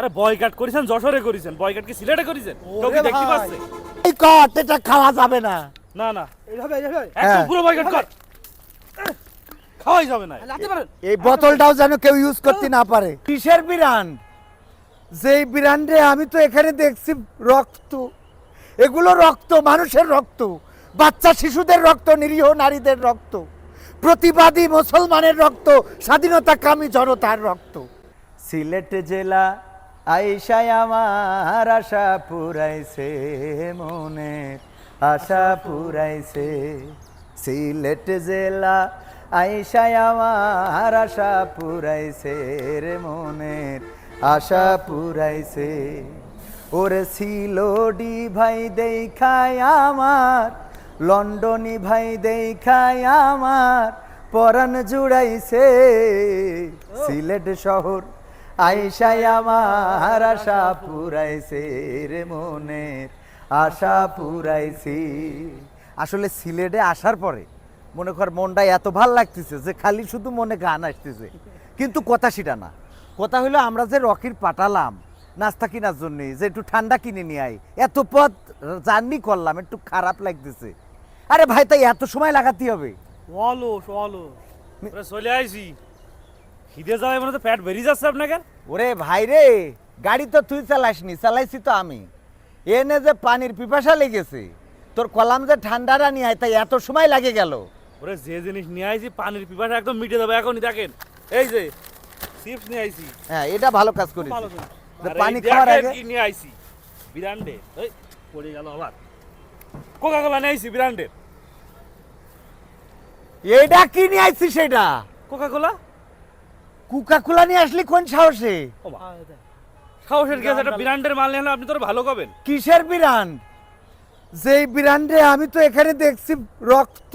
আরে বয়কাট করেছেন যশোরে করেছেন। বয়কাট কি সিলেটে করেছেন? কেউ কি দেখতে পাচ্ছে? এই কট এটা খাওয়া যাবে না। না না। এইভাবে এইভাবে একদম হ্যাঁ। পুরো বয়কাট কর। খাওয়াই যাবে না। এই বোতলটাও যেন কেউ ইউজ করতে না পারে। কিসের ব্র্যান্ড যেই ব্র্যান্ডে আমি তো এখানে দেখছি রক্ত। এগুলো রক্ত মানুষের রক্ত। বাচ্চা শিশুদের রক্ত নিরীহ নারীদের রক্ত। প্রতিবাদী মুসলমানের রক্ত স্বাধীনতা কামী জনতার রক্ত। সিলেট জেলা আইসায় আমার আশা পুরাইছে মনের আশা পুরাইছে। সিলেট জেলা আইসায় আমার আশা পুরাইছে রে মনের আশা পুরাইছে। ওরে সিলোডি ভাই দেখায় আমার লন্ডনি ভাই দেখায় আমার পরাণ জুড়াইছে। সিলেট শহর আইসায় আমার আশা পুরাইছে রে মনের আশা পুরাইছি। আসলে সিলেটে আসার পরে মনে কর মনটা এত ভালো লাগতেছে যে খালি শুধু মনে গান আসতেছে। কিন্তু কথা সেটা না। কথা হলো আমরা যে রকির পাঠালাম নাস্তা কেনার জন্য যে একটু ঠান্ডা কিনে নিয়ে আই এত পথ জার্নি করলাম একটু খারাপ লাগতেছে। আরে ভাই তাই এত সময় লাগাতে হবে। অলস অলস। চলে আইছি। খিদে যাওয়ায় মানে তো পেট বেরিয়ে যাচ্ছে আপনাকে? ওরে ভাই রে গাড়ি তো তুই চালাসনি চালাইছি তো আমি। এনে যে পানির পিপাসা লেগেছে তোর কলাম যে ঠান্ডাটা নিয়ে আয় তাই এত সময় লাগে গেল। ওরে যে জিনিস নিয়ে আইছি পানির পিপাসা একদম মিটে যাবে এখনই দেখেন। এই যে চিপস নিয়ে আইছি। হ্যাঁ এটা ভালো কাজ করিস ভালো। যে আর পানি এই খাওয়ার দেখেন আগে কি নিয়ে আইছি। বিরান্ডে এই পড়ে গেল আবার। কোকা কোলা নিয়ে আইছি বিরান্ডের এইটা কি নিয়ে আইছিস সেটা কোকা কোলা কুকা কুলা নিয়ে আসলি কোন সাহসে? সাহসের গেছে একটা বিরান্ডের মাল নিয়ে আপনি তোর ভালো করবেন। কিসের বিরান্ড? যেই বিরান্ডে আমি তো এখানে দেখছি রক্ত।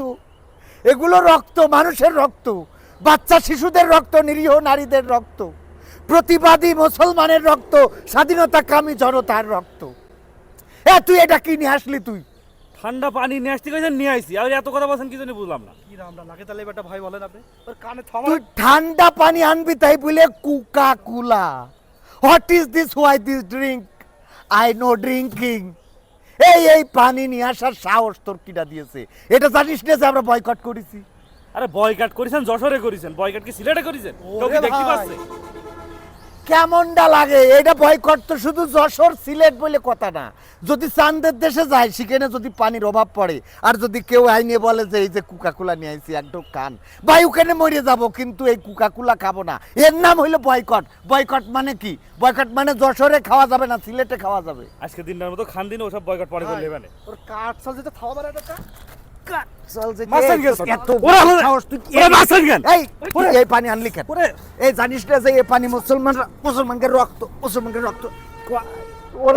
এগুলো রক্ত মানুষের রক্ত। বাচ্চা শিশুদের রক্ত নিরীহ নারীদের রক্ত। প্রতিবাদী মুসলমানের রক্ত স্বাধীনতা কামী জনতার রক্ত। এ তুই এটা কি নিয়ে আসলি তুই? ঠান্ডা পানি নিয়ে আসতে গেছেন নিয়ে আইছি। আর এত কথা বলছেন কি জানি বুঝলাম না। কি রামটা লাগে তাহলে এবারটা ভাই বলেন আপনি। ওর কানে তুই থামা ঠান্ডা পানি আনবি তাই বলে Coca Cola what is this why this drink I no drinking এই এই পানি নিয়ে আসার সাহস তোর কিটা দিয়েছে? এটা জানিস না যে আমরা বয়কট করেছি? আরে বয়কাট করেছেন যশোরে করেছেন। বয়কাট কি সিলেটে করেছেন? কেউ কি দেখতে। পাচ্ছে। কেমনটা লাগে? এটা বয়কট তো শুধু যশোর সিলেট বলে কথা না। যদি চান্দের দেশে যায় সেখানে যদি পানির অভাব পড়ে আর যদি কেউ আইনে বলে যে এই যে কুকাকুলা নিয়ে আইছি একদম কান ভাই ওখানে মরে যাব কিন্তু এই কুকাকুলা খাব না। এর নাম হইল বয়কট। বয়কট মানে কি? বয়কট মানে যশোরে খাওয়া যাবে না সিলেটে খাওয়া যাবে। আজকে দিনটার মতো খান দিন ওসব বয়কাট পরে করলে মানে ওর কাঠ চাল যেতে থামা মানে পানি আনলি কেন? ওরে। এই জানিস না যে এই পানি মুসলমান মুসলমানকে রক্ত মুসলমানকে রক্ত।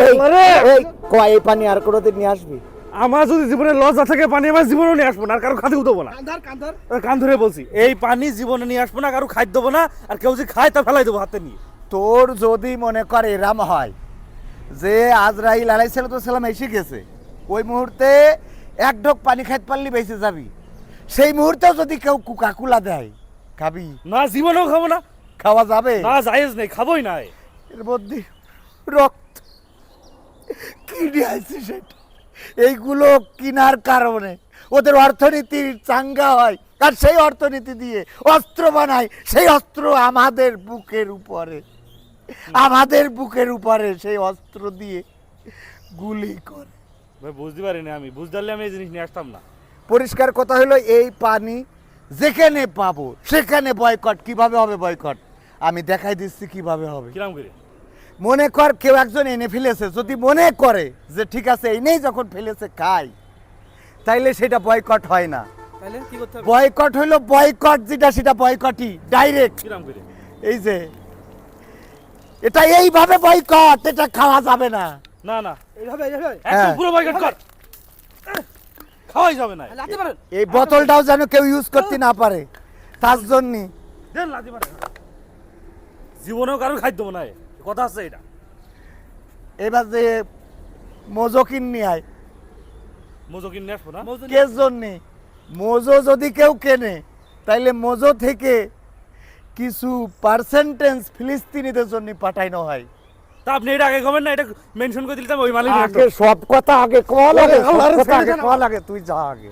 এই- ওরে। এই কয় এই পানি আর কোনোদিন নিয়ে আসবি? আমার যদি জীবনে লজ্জা থাকে পানি আমার জীবনে নিয়ে আসব না আর কারও খাতে দেবো না। কান ধরে বলছি এই পানি জীবনে নিয়ে আসব না কারও খাদ্য দেবো না আর কেউ যদি খায় তা ফেলাই দেবো হাতে নিয়ে। তোর যদি মনে কর এরাম হয় যে আজরাইল আলাই সালাম এসে গেছে ওই মুহূর্তে এক ঢোক পানি খাইতে পারলি বেঁচে যাবি। সেই মুহূর্তেও যদি কেউ কুকাকুলা দেয় খাবি। না জীবনেও খাব না। খাওয়া যাবে। না জায়েজ নেই খাবোই না এর মধ্যে রক্ত কিনে আছে সেটা? এইগুলো কিনার কারণে ওদের অর্থনীতি চাঙ্গা হয় আর সেই অর্থনীতি দিয়ে অস্ত্র বানায় সেই অস্ত্র আমাদের বুকের উপরে। আমাদের বুকের উপরে সেই অস্ত্র দিয়ে গুলি করে। ভাই বুঝতে পারিনি আমি। বুঝতে পারলে আমি এই জিনিস নিয়ে আসতাম না। পরিষ্কার কথা হলো এই পানি যেখানে পাবো সেখানে বয়কট কীভাবে হবে বয়কট আমি দেখাই দিচ্ছি কীভাবে হবে। কিরাম করে? মনে কর কেউ একজন এনে ফেলেছে। যদি মনে করে যে ঠিক আছে এনেই যখন ফেলেছে খাই। তাইলে সেটা বয়কট হয় না। তাহলে কি করতে হবে? বয়কট হইল বয়কট যেটা সেটা বয়কটই ডাইরেক্ট কিরাম করে? এই যে এটা এইভাবে বয়কট এটা খাওয়া যাবে না। না না। এইভাবে এইভাবে একদম হ্যাঁ। পুরো বয়কট কর। খাওয়াই যাবে না লাতে পারেন এই বোতলটাও যেন কেউ ইউজ করতে না পারে। তার জন্য। দেন মারে জীবনেও কারও খাদ্য দেবো না কথা আছে এটা। এবার যে মোজো কিনে আয়। মজো কিনে আসব না? কে জন্যে? মোজো যদি কেউ কেনে তাইলে মোজো থেকে কিছু পার্সেন্টেজ ফিলিস্তিনিদের জন্য পাঠানো হয়। তা আপনি এটা আগে কমেন না এটা মেনশন করে দিলে ওই মালিক আগে সব কথা আগে কল আগে আগে কল আগে তুই যা আগে।